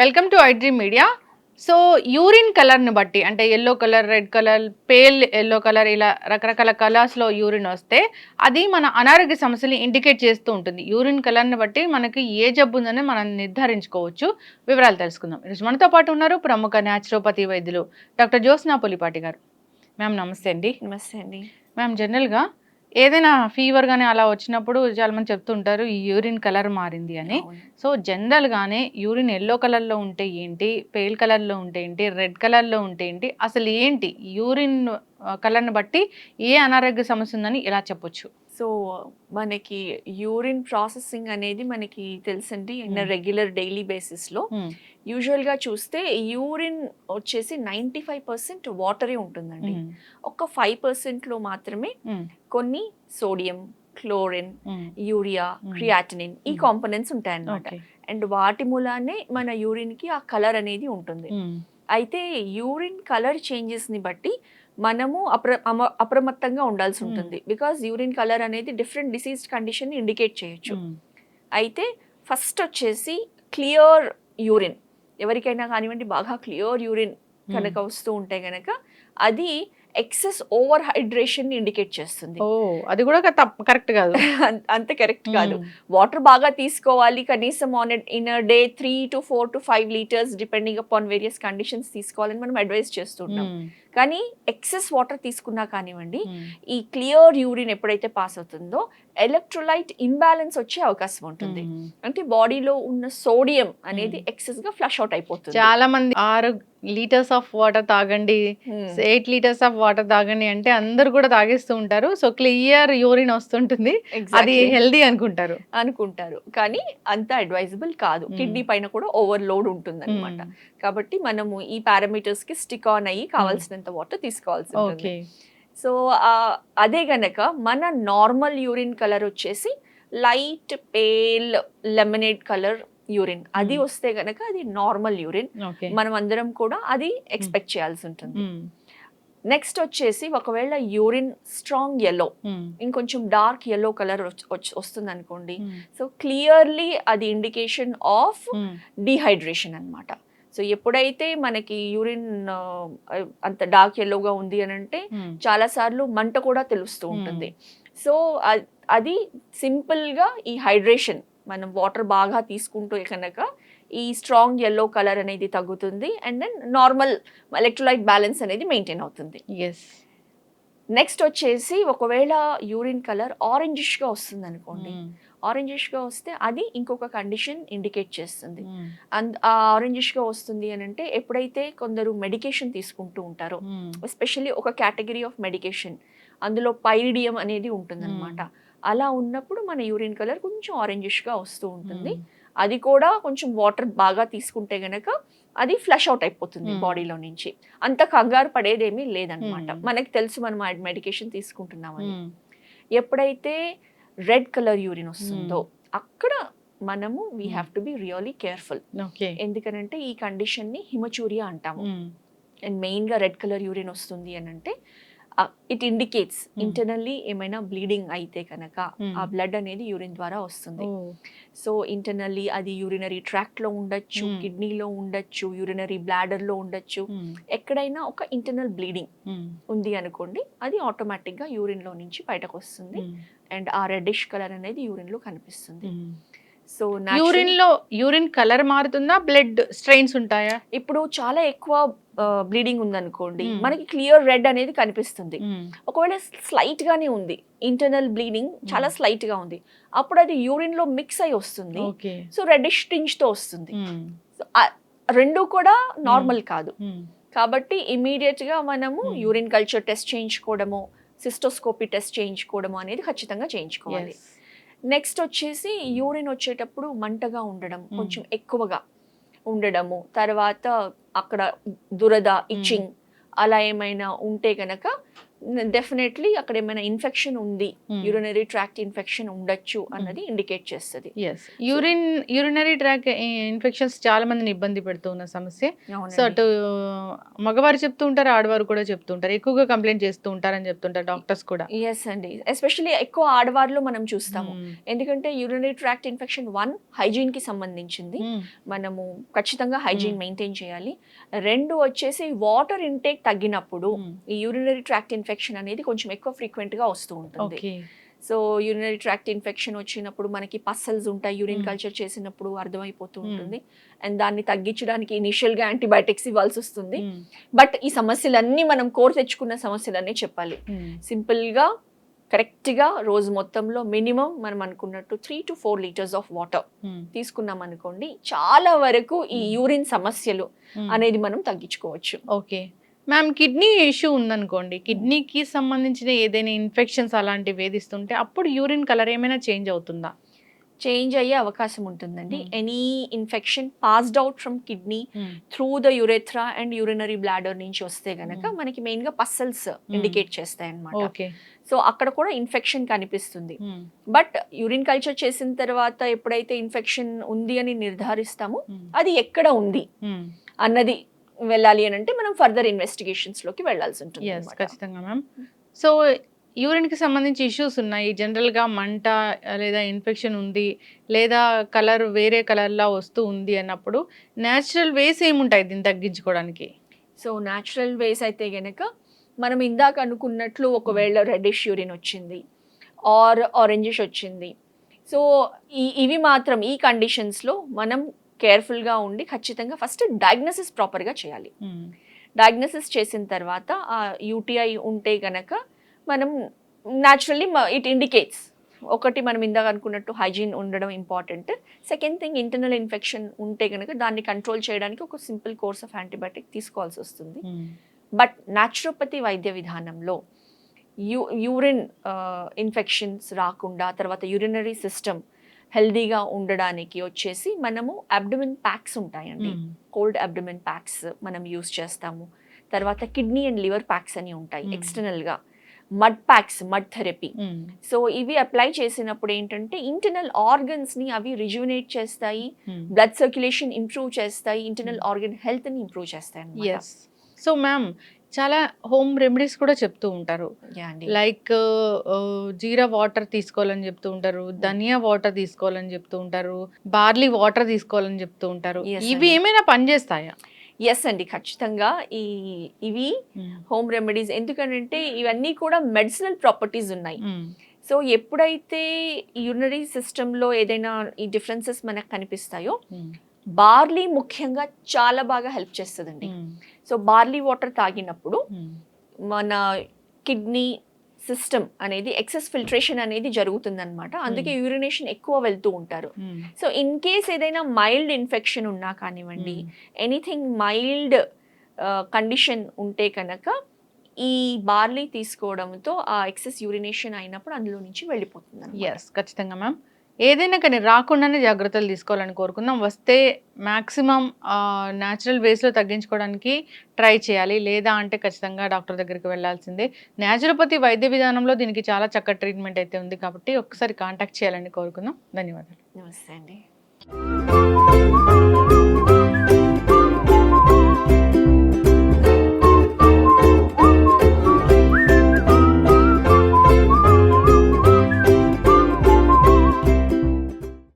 Welcome to iDream Media. So urine కలర్ని బట్టి అంటే yellow colour red colour pale yellow colour ఇలా రకరకాల కలర్స్లో యూరిన్ వస్తే అది మన అనారోగ్య సమస్యలు ఇండికేట్ చేస్తూ ఉంటుంది. యూరిన్ కలర్ని బట్టి మనకి ఏ జబ్బు ఉందని మనం నిర్ధారించుకోవచ్చు. వివరాలు తెలుసుకుందాం. ఈరోజు మనతో పాటు ఉన్నారు ప్రముఖ న్యాచురోపతి వైద్యులు డాక్టర్ జ్యోత్స్నా పులిపాటి గారు. మ్యామ్ నమస్తే అండి. నమస్తే అండి. మ్యామ్ జనరల్గా ఏదైనా ఫీవర్ కానీ అలా వచ్చినప్పుడు చాలా మంది చెప్తుంటారు ఈ యూరిన్ కలర్ మారింది అని. సో జనరల్గానే యూరిన్ ఎల్లో కలర్లో ఉంటే ఏంటి పేల్ కలర్లో ఉంటే ఏంటి రెడ్ కలర్లో ఉంటే ఏంటి అసలు ఏంటి యూరిన్ కలర్ని బట్టి ఏ అనారోగ్య సమస్య ఉందని ఇలా చెప్పొచ్చు సో మనకి యూరిన్ ప్రాసెసింగ్ అనేది మనకి తెలుసండి ఇన్. రెగ్యులర్ డైలీ బేసిస్లో. యూజువల్గా చూస్తే యూరిన్ వచ్చేసి నైంటీ ఫైవ్ పర్సెంట్ వాటరే ఉంటుందండి. ఒక్క ఫైవ్ పర్సెంట్లో మాత్రమే కొన్ని సోడియం క్లోరిన్ యూరియా. క్రియాటినిన్ ఈ. కాంపనెంట్స్ ఉంటాయన్నమాట. అండ్ వాటి మూలానే మన యూరిన్కి ఆ కలర్ అనేది ఉంటుంది. అయితే యూరిన్ కలర్ చేంజెస్ని బట్టి మనము అప్ర అమ- అప్రమత్తంగా ఉండాల్సి ఉంటుంది బికాజ్ యూరిన్ కలర్ అనేది డిఫరెంట్ డిసీజ్ కండిషన్ ఇండికేట్ చేయొచ్చు. అయితే ఫస్ట్ వచ్చేసి క్లియర్ యూరిన్ ఎవరికైనా కానివ్వండి బాగా క్లియర్ యూరిన్ కనుక వస్తూ ఉంటే కనుక అది ఎక్సెస్ ఓవర్ హైడ్రేషన్ ఇండికేట్ చేస్తుంది. అది కూడా కరెక్ట్ కాదు. అంత కరెక్ట్ కాదు. వాటర్ బాగా తీసుకోవాలి కనీసం on in day three to four to five litres depending upon various conditions తీసుకోవాలని మనం అడ్వైస్ చేస్తుంటాం కానీ ఎక్సెస్ వాటర్ తీసుకున్నా కానివ్వండి ఈ క్లియర్ యూరిన్ ఎప్పుడైతే పాస్ అవుతుందో ఎలక్ట్రోలైట్ ఇంబ్యాలెన్స్ వచ్చే అవకాశం ఉంటుంది. అంటే బాడీలో ఉన్న సోడియం అనేది ఎక్సెస్గా ఫ్లష్ అవుట్ అయిపోతుంది. చాలా మంది ఆరు లీటర్స్ ఆఫ్ వాటర్ తాగండి. ఎయిట్ లీటర్స్ ఆఫ్ వాటర్ తాగండి అంటే అందరు కూడా తాగేస్తూ ఉంటారు. సో క్లియర్ యూరిన్ వస్తుంటుంది. అది. హెల్దీ అనుకుంటారు. అనుకుంటారు. కానీ అంత అడ్వైజబుల్ కాదు. కిడ్నీ పైన కూడా ఓవర్ లోడ్ ఉంటుంది అనమాట కాబట్టి మనము ఈ పారామీటర్స్కి స్టిక్ ఆన్ అయ్యి కావాల్సినంత వాటర్ తీసుకోవాల్సి ఉంటుంది. ఓకే. సో అదే గనక మన నార్మల్ యూరిన్ కలర్ వచ్చేసి light pale lemonade colour urine. అది. వస్తే గనక అది నార్మల్ యూరిన్. మనం అందరం కూడా అది ఎక్స్పెక్ట్ చేయాల్సి ఉంటుంది. నెక్స్ట్ వచ్చేసి ఒకవేళ యూరిన్ స్ట్రాంగ్ ఎల్లో ఇంకొంచెం డార్క్ ఎల్లో కలర్ వస్తుంది అనుకోండి సో క్లియర్లీ అది ఇండికేషన్ ఆఫ్ డీహైడ్రేషన్ అన్నమాట. సో ఎప్పుడైతే మనకి యూరిన్ అంత డార్క్ ఎల్లోగా ఉంది అని అంటే చాలా సార్లు మంట కూడా తెలుస్తూ ఉంటుంది. సో అది సింపుల్గా ఈ హైడ్రేషన్ మనం వాటర్ బాగా తీసుకుంటూ కనుక ఈ స్ట్రాంగ్ ఎల్లో కలర్ అనేది తగ్గుతుంది and then normal electrolyte balance అనేది మెయింటైన్ అవుతుంది. ఎస్ నెక్స్ట్ వచ్చేసి ఒకవేళ యూరిన్ కలర్ ఆరెంజిష్గా వస్తుంది అనుకోండి ఆరెంజిష్గా వస్తే అది ఇంకొక కండిషన్ ఇండికేట్ చేస్తుంది. అండ్ ఆ ఆరెంజిష్గా వస్తుంది అని అంటే ఎప్పుడైతే కొందరు మెడికేషన్ తీసుకుంటూ ఉంటారో ఎస్పెషల్లీ ఒక కేటగిరీ ఆఫ్ మెడికేషన్ అందులో పైరిడియం అనేది ఉంటుందన్నమాట. అలా ఉన్నప్పుడు మన యూరిన్ కలర్ కొంచెం ఆరెంజిష్గా వస్తూ ఉంటుంది. అది కూడా కొంచెం వాటర్ బాగా తీసుకుంటే గనక అది ఫ్లష్ అవుట్ అయిపోతుంది. బాడీలో నుంచి. అంత కంగారు పడేదేమీ లేదనమాట. మనకి తెలుసు మనం మెడికేషన్ తీసుకుంటున్నామని ఎప్పుడైతే రెడ్ కలర్ యూరిన్ వస్తుందో అక్కడ మనము we. Have to be really careful. ఎందుకనంటే ఈ కండిషన్ని హిమచూరియా అంటాము. అండ్ మెయిన్గా రెడ్ కలర్ యూరిన్ వస్తుంది అని అంటే ఇట్ ఇండికేట్స్ Hmm. ఇంటర్నల్లీ ఏమైనా బ్లీడింగ్ అయితే కనుక Hmm. ఆ బ్లడ్ అనేది యూరిన్ ద్వారా వస్తుంది. సో ఇంటర్నల్లీ అది యూరినరీ ట్రాక్ట్లో ఉండొచ్చు Hmm. కిడ్నీలో ఉండొచ్చు యూరినరీ బ్లాడర్లో ఉండొచ్చు. ఎక్కడైనా ఒక ఇంటర్నల్ బ్లీడింగ్ ఉంది అనుకోండి అది ఆటోమేటిక్గా యూరిన్లో నుంచి బయటకు వస్తుంది అండ్ ఆ రెడ్డిష్ కలర్ అనేది యూరిన్లో కనిపిస్తుంది. సో యూరిన్లో యూరిన్ కలర్ మారుతుందా? బ్లడ్ స్ట్రెయిన్స్ ఉంటాయా? ఇప్పుడు చాలా ఎక్కువ బ్లీడింగ్ ఉందనుకోండి Hmm. మనకి క్లియర్ రెడ్ అనేది కనిపిస్తుంది. ఒకవేళ స్లైట్ గానే ఉంది ఇంటర్నల్ బ్లీడింగ్ చాలా Hmm. స్లైట్గా ఉంది అప్పుడు అది యూరిన్లో మిక్స్ అయి వస్తుంది. సో రెడ్డిష్ టింజ్తో వస్తుంది. రెండు కూడా నార్మల్ కాదు. కాబట్టి ఇమీడియట్గా మనము Hmm. యూరిన్ కల్చర్ టెస్ట్ చేయించుకోవడము సిస్టోస్కోపీ టెస్ట్ చేయించుకోవడము అనేది ఖచ్చితంగా చేయించుకోవాలి. నెక్స్ట్ వచ్చేసి యూరిన్ వచ్చేటప్పుడు మంటగా ఉండడం Hmm. కొంచెం ఎక్కువగా. ఉండడము. తర్వాత అక్కడ దురద ఇచ్చింగ్ అలా ఏమైనా ఉంటే కనుక డెఫినెట్లీ అక్కడ ఏమైనా ఇన్ఫెక్షన్ ఉంది Hmm. యూరినరీ ట్రాక్ట్ ఇన్ఫెక్షన్ ఉండొచ్చు అన్నది ఇండికేట్ చేస్తుంది. యూరిన్ యూరినరీ ట్రాక్ ఇన్ఫెక్షన్స్ చాలా మందిని ఇబ్బంది పెడుతున్న సమస్య. సో అటు మగవారు చెప్తూ ఉంటారు ఆడవారు కూడా చెప్తూ ఉంటారు. ఎక్కువగా కంప్లైంట్ చేస్తూ ఉంటారని చెప్తుంటారు డాక్టర్స్ కూడా. ఎస్ అండి. ఎస్పెషల్లీ ఎక్కువ ఆడవారిలో మనం చూస్తాము. మ్మ్. ఎందుకంటే యూరినరీ ట్రాక్ట్ ఇన్ఫెక్షన్ వన్ హైజీన్కి సంబంధించింది. మ్మ్. మనము ఖచ్చితంగా హైజీన్ Hmm. మెయింటైన్ చేయాలి. రెండు వచ్చేసి వాటర్ ఇంటేక్ తగ్గినప్పుడు. ఈ యూరినరీ ట్రాక్ట్ ఇన్ఫెక్షన్ అనేది కొంచెం ఎక్కువ ఫ్రీక్వెంట్గా వస్తూ ఉంటుంది సో యూరినరీ ట్రాక్ట్ ఇన్ఫెక్షన్ వచ్చినప్పుడు మనకి పస్సల్స్ ఉంటాయి యూరిన్. కల్చర్ చేసినప్పుడు అర్థమైపోతూ. ఉంటుంది అండ్ దాన్ని తగ్గించడానికి ఇనిషియల్గా యాంటీబయాటిక్స్ ఇవ్వాల్సి వస్తుంది. బట్ ఈ సమస్యలన్నీ మనం కోర్ తెచ్చుకున్న సమస్యలన్నీ చెప్పాలి మ్మ్. సింపుల్గా కరెక్ట్గా రోజు మొత్తంలో మినిమం మనం అనుకున్నట్టు three to four litres of water. తీసుకున్నాం అనుకోండి చాలా వరకు ఈ. యూరిన్ సమస్యలు. అనేది మనం తగ్గించుకోవచ్చు ఓకే మ్యామ్ కిడ్నీ ఇష్యూ ఉందనుకోండి కిడ్నీకి సంబంధించిన ఏదైనా ఇన్ఫెక్షన్స్ అలాంటివి వేధిస్తుంటే అప్పుడు యూరిన్ కలర్ ఏమైనా చేంజ్ అవుతుందా? చేంజ్ అయ్యే అవకాశం ఉంటుందండి. Hmm. Any infection passed out from kidney through the urethra and urinary bladder నుంచి వస్తే గనక Hmm. మనకి మెయిన్గా పస్సల్స్ ఇండికేట్ చేస్తాయి అన్నమాట. ఓకే సో అక్కడ కూడా ఇన్ఫెక్షన్ కనిపిస్తుంది. బట్ యూరిన్ కల్చర్ చేసిన తర్వాత ఎప్పుడైతే ఇన్ఫెక్షన్ ఉంది అని నిర్ధారిస్తామో అది ఎక్కడ ఉంది అన్నది వెళ్ళాలి అని అంటే మనం ఫర్దర్ ఇన్వెస్టిగేషన్స్లోకి వెళ్ళాల్సి ఉంటుంది. ఖచ్చితంగా మ్యామ్ సో యూరిన్కి సంబంధించి ఇష్యూస్ ఉన్నాయి. జనరల్గా మంట లేదా ఇన్ఫెక్షన్ ఉంది లేదా కలర్ వేరే కలర్లా వస్తూ ఉంది అన్నప్పుడు న్యాచురల్ వేస్ ఏముంటాయి దీన్ని తగ్గించుకోవడానికి? సో న్యాచురల్ వేస్ అయితే గనక మనం ఇందాక అనుకున్నట్లు ఒకవేళ రెడ్డిష్ యూరిన్ వచ్చింది ఆర్ ఆరెంజిష్ వచ్చింది. సో ఈ ఇవి మాత్రం ఈ కండిషన్స్లో మనం కేర్ఫుల్గా ఉండి ఖచ్చితంగా ఫస్ట్ డయాగ్నోసిస్ ప్రాపర్గా చేయాలి. డయాగ్నోసిస్ చేసిన తర్వాత ఆ యూటీఐ ఉంటే గనక మనం న్యాచురల్లీ ఇట్ ఇండికేట్స్. ఒకటి మనం ఇందాక అనుకున్నట్టు హైజీన్ ఉండడం important. Second thing internal infection ఉంటే కనుక దాన్ని కంట్రోల్ చేయడానికి ఒక సింపుల్ కోర్స్ ఆఫ్ యాంటీబయాటిక్ తీసుకోవాల్సి వస్తుంది. బట్ న్యాచురోపతి వైద్య విధానంలో యూ యూరిన్ ఇన్ఫెక్షన్స్ రాకుండా తర్వాత యూరినరీ సిస్టమ్ హెల్దీగా ఉండడానికి వచ్చేసి మనము అబ్డమిన్ ప్యాక్స్ ఉంటాయండి. కోల్డ్ అబ్డమిన్ ప్యాక్స్ మనం యూస్ చేస్తాము. తర్వాత కిడ్నీ అండ్ లివర్ ప్యాక్స్ అని ఉంటాయి. ఎక్స్టర్నల్గా mud packs mud therapy so ఇవి అప్లై చేసినప్పుడు ఏంటంటే ఇంటర్నల్ ఆర్గన్స్ని అవి రిజ్యునేట్ చేస్తాయి. బ్లడ్ సర్క్యులేషన్ ఇంప్రూవ్ చేస్తాయి. ఇంటర్నల్ ఆర్గన్ హెల్త్ని ఇంప్రూవ్ చేస్తాయి సో మ్యామ్ చాలా హోమ్ రెమెడీస్ కూడా చెప్తూ ఉంటారు. లైక్ జీరా వాటర్ తీసుకోవాలని చెప్తూ ఉంటారు ధనియా వాటర్ తీసుకోవాలని చెప్తూ ఉంటారు బార్లీ వాటర్ తీసుకోవాలని చెప్తూ ఉంటారు. ఇవి. ఏమైనా పనిచేస్తాయా ఎస్ అండి ఖచ్చితంగా. ఈ ఇవి హోమ్ రెమెడీస్. ఎందుకంటే ఇవన్నీ కూడా మెడిసినల్ ప్రాపర్టీస్ ఉన్నాయి. సో ఎప్పుడైతే యూరినరీ సిస్టంలో ఏదైనా ఈ డిఫరెన్సెస్ మనకు కనిపిస్తాయో బార్లీ ముఖ్యంగా చాలా బాగా హెల్ప్ చేస్తుందండి. సో బార్లీ వాటర్ తాగినప్పుడు మన కిడ్నీ సిస్టమ్ అనేది ఎక్సెస్ ఫిల్ట్రేషన్ అనేది జరుగుతుందన్నమాట. అందుకే యూరినేషన్ ఎక్కువ వెళ్తూ ఉంటారు. సో ఇన్ కేస్ ఏదైనా మైల్డ్ ఇన్ఫెక్షన్ ఉన్నా కానివ్వండి ఎనీథింగ్ మైల్డ్ కండిషన్ ఉంటే కనుక ఈ బార్లీ తీసుకోవడంతో ఆ ఎక్సెస్ యూరినేషన్ అయినప్పుడు అందులో నుంచి వెళ్ళిపోతుంది. ఎస్ ఖచ్చితంగా మ్యామ్. ఏదైనా కానీ రాకుండానే జాగ్రత్తలు తీసుకోవాలని కోరుకుందాం. వస్తే మ్యాక్సిమం న్యాచురల్ వేస్లో తగ్గించుకోవడానికి ట్రై చేయాలి. లేదా అంటే ఖచ్చితంగా డాక్టర్ దగ్గరికి వెళ్ళాల్సిందే. న్యాచురోపతి వైద్య విధానంలో దీనికి చాలా చక్కటి ట్రీట్మెంట్ అయితే ఉంది కాబట్టి ఒకసారి కాంటాక్ట్ చేయాలని కోరుకుందాం. ధన్యవాదాలు. నమస్తే అండి.